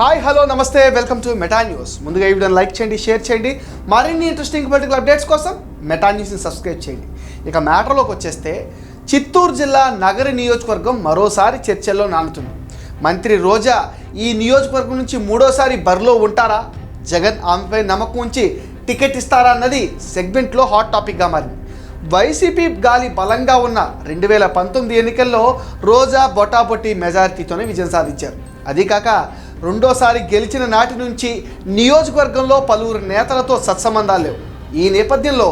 Hi hello నమస్తే welcome to Meta news ముందుగా ఈ వీడియోని లైక్ చేయండి షేర్ చేయండి. మరిన్ని ఇంట్రెస్టింగ్ పొలిటికల్ అప్డేట్స్ కోసం మెటా న్యూస్ని సబ్స్క్రైబ్ చేయండి. ఇక మ్యాటర్లోకి వచ్చేస్తే చిత్తూరు జిల్లా నగర నియోజకవర్గం మరోసారి చర్చల్లో నానుతుంది. మంత్రి రోజా ఈ నియోజకవర్గం నుంచి మూడోసారి బరిలో ఉంటారా? జగన్ ఆమెపై నమ్మకం ఉంచి టికెట్ ఇస్తారా అన్నది సెగ్మెంట్లో హాట్ టాపిక్గా మారింది. వైసీపీ గాలి బలంగా ఉన్న రెండు వేల పంతొమ్మిది ఎన్నికల్లో రోజా బొటాబొట్టి మెజారిటీతోనే విజయం సాధించారు. అదీ కాక రెండోసారి గెలిచిన నాటి నుంచి నియోజకవర్గంలో పలువురు నేతలతో సత్సంబంధాలు లేవు. ఈ నేపథ్యంలో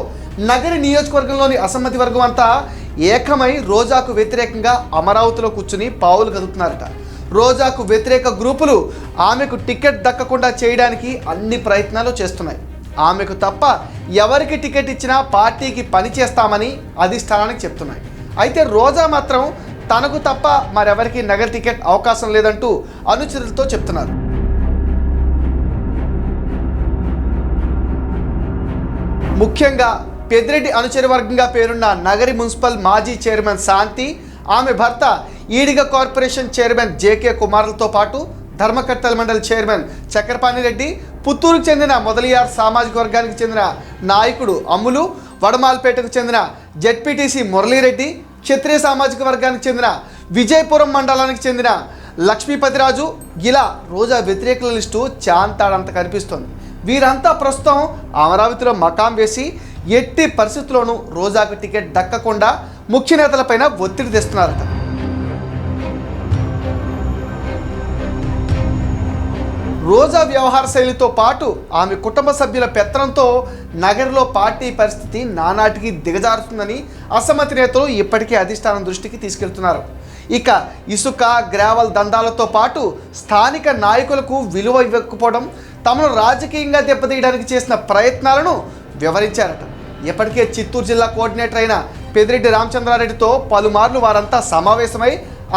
నగరి నియోజకవర్గంలోని అసమ్మతి వర్గం అంతా ఏకమై రోజాకు వ్యతిరేకంగా అమరావతిలో కూర్చుని పావులు కదుపుతున్నారట. రోజాకు వ్యతిరేక గ్రూపులు ఆమెకు టికెట్ దక్కకుండా చేయడానికి అన్ని ప్రయత్నాలు చేస్తున్నాయి. ఆమెకు తప్ప ఎవరికి టికెట్ ఇచ్చినా పార్టీకి పని చేస్తామని అధిష్టానానికి చెప్తున్నాయి. అయితే రోజా మాత్రం తనకు తప్ప మరెవరికి నగర టికెట్ అవకాశం లేదంటూ అనుచరులతో చెప్తున్నారు. ముఖ్యంగా పెద్దిరెడ్డి అనుచర వర్గంగా పేరున్న నగరి మున్సిపల్ మాజీ చైర్మన్ శాంతి ఆమె భర్త ఈడిగ కార్పొరేషన్ చైర్మన్ జేకే కుమార్లతో పాటు ధర్మకర్తల మండలి చైర్మన్ చక్రపాణిరెడ్డి పుత్తూరుకు చెందిన మొదలియార్ సామాజిక వర్గానికి చెందిన నాయకుడు అమ్ములు వడమాల్పేటకు చెందిన జెడ్పీటీసీ మురళీరెడ్డి క్షత్రియ సామాజిక వర్గానికి చెందిన విజయపురం మండలానికి చెందిన లక్ష్మీపతిరాజు ఇలా రోజా వ్యతిరేకుల లిస్టు చాంతాడంత కనిపిస్తోంది. వీరంతా ప్రస్తుతం అమరావతిలో మకాం వేసి ఎట్టి పరిస్థితుల్లోనూ రోజాకు టికెట్ దక్కకుండా ముఖ్య నేతలపైన ఒత్తిడి తెస్తున్నారట. రోజా వ్యవహార శైలితో పాటు ఆమె కుటుంబ సభ్యుల పెత్తనంతో నగరంలో పార్టీ పరిస్థితి నానాటికి దిగజారుతుందని అసమ్మతి నేతలు ఇప్పటికే అధిష్టానం దృష్టికి తీసుకెళ్తున్నారు. ఇక ఇసుక గ్రావల్ దందాలతో పాటు స్థానిక నాయకులకు విలువ ఇవ్వకపోవడం తమను రాజకీయంగా దెబ్బతీయడానికి చేసిన ప్రయత్నాలను వివరించారట. ఇప్పటికే చిత్తూరు జిల్లా కోఆర్డినేటర్ అయిన పెదిరెడ్డి రామచంద్రారెడ్డితో పలుమార్లు వారంతా సమావేశమై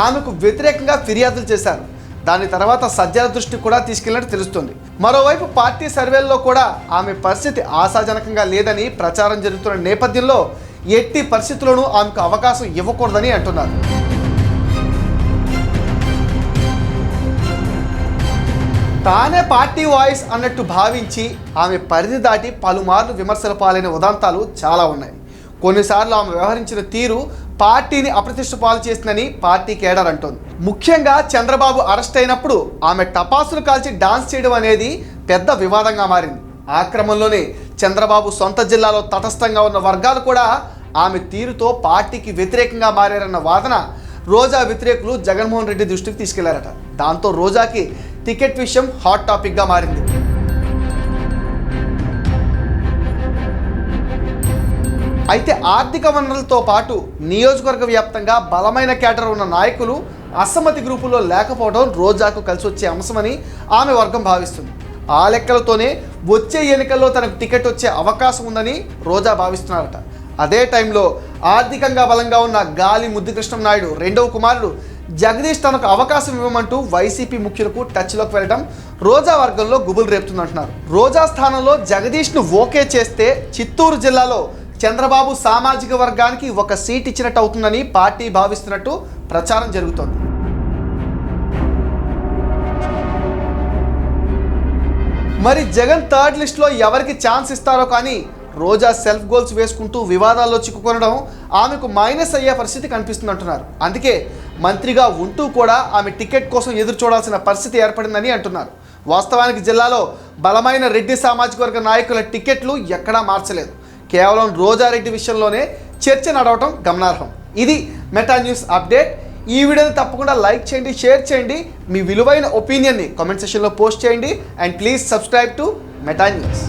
ఆమెకు వ్యతిరేకంగా ఫిర్యాదులు చేశారు. దాని తర్వాత సజ్జల దృష్టి కూడా తీసుకెళ్ళినట్టు తెలుస్తుంది. మరోవైపు పార్టీ సర్వేల్లో కూడా ఆమె పరిస్థితి ఆశాజనకంగా లేదని ప్రచారం జరుగుతున్న నేపథ్యంలో ఎట్టి పరిస్థితుల్లోనూ ఆమెకు అవకాశం ఇవ్వకూడదని అంటున్నారు. తానే పార్టీ వాయిస్ అన్నట్టు భావించి ఆమె పరిధి దాటి పలుమార్లు విమర్శల పాలైన ఉదాంతాలు చాలా ఉన్నాయి. కొన్నిసార్లు ఆమె వ్యవహరించిన తీరు పార్టీని అప్రతిష్ట పాలు చేసిందని పార్టీ కేడర్ అంటోంది. ముఖ్యంగా చంద్రబాబు అరెస్ట్ అయినప్పుడు ఆమె టపాసులు కాల్చి డాన్స్ చేయడం అనేది పెద్ద వివాదంగా మారింది. ఆ క్రమంలోనే చంద్రబాబు సొంత జిల్లాలో తటస్థంగా ఉన్న వర్గాలు కూడా ఆమె తీరుతో పార్టీకి వ్యతిరేకంగా మారారన్న వాదన రోజా వ్యతిరేకులు జగన్మోహన్ రెడ్డి దృష్టికి తీసుకెళ్ళారట. దాంతో రోజాకి టికెట్ విషయం హాట్ టాపిక్గా మారింది. అయితే ఆర్థిక వనరులతో పాటు నియోజకవర్గ వ్యాప్తంగా బలమైన కేటర్ ఉన్న నాయకులు అసమ్మతి గ్రూపుల్లో లేకపోవడం రోజాకు కలిసి వచ్చే అంశమని ఆమె వర్గం భావిస్తుంది. ఆ లెక్కలతోనే వచ్చే ఎన్నికల్లో తనకు టికెట్ వచ్చే అవకాశం ఉందని రోజా భావిస్తున్నారట. అదే టైంలో ఆర్థికంగా బలంగా ఉన్న గాలి ముద్దుకృష్ణం నాయుడు రెండవ కుమారుడు జగదీష్ తనకు అవకాశం ఇవ్వమంటూ వైసీపీ ముఖ్యులకు టచ్లోకి వెళ్ళడం రోజా వర్గంలో గుబులు రేపుతుందంటున్నారు. రోజా స్థానంలో జగదీష్ను ఓకే చేస్తే చిత్తూరు జిల్లాలో చంద్రబాబు సామాజిక వర్గానికి ఒక సీట్ ఇచ్చినట్టు అవుతుందని పార్టీ భావిస్తున్నట్టు ప్రచారం జరుగుతోంది. మరి జగన్ థర్డ్ లిస్ట్లో ఎవరికి ఛాన్స్ ఇస్తారో కానీ రోజా సెల్ఫ్ గోల్స్ వేసుకుంటూ వివాదాల్లో చిక్కుకొనడం ఆమెకు మైనస్ అయ్యే పరిస్థితి కనిపిస్తుంది అంటున్నారు అందుకే మంత్రిగా ఉంటూ కూడా ఆమె టికెట్ కోసం ఎదురు చూడాల్సిన పరిస్థితి ఏర్పడిందని అంటున్నారు. వాస్తవానికి జిల్లాలో బలమైన రెడ్డి సామాజిక వర్గ నాయకుల టికెట్లు ఎక్కడా మార్చలేదు. కేవలం రోజారెడ్డి విషయంలోనే చర్చ నడవటం గమనార్హం. ఇది మెటా న్యూస్ అప్డేట్. ఈ వీడియోని తప్పకుండా లైక్ చేయండి షేర్ చేయండి. మీ విలువైన ఒపీనియన్ని కామెంట్ సెషన్లో పోస్ట్ చేయండి. And please subscribe to Meta news.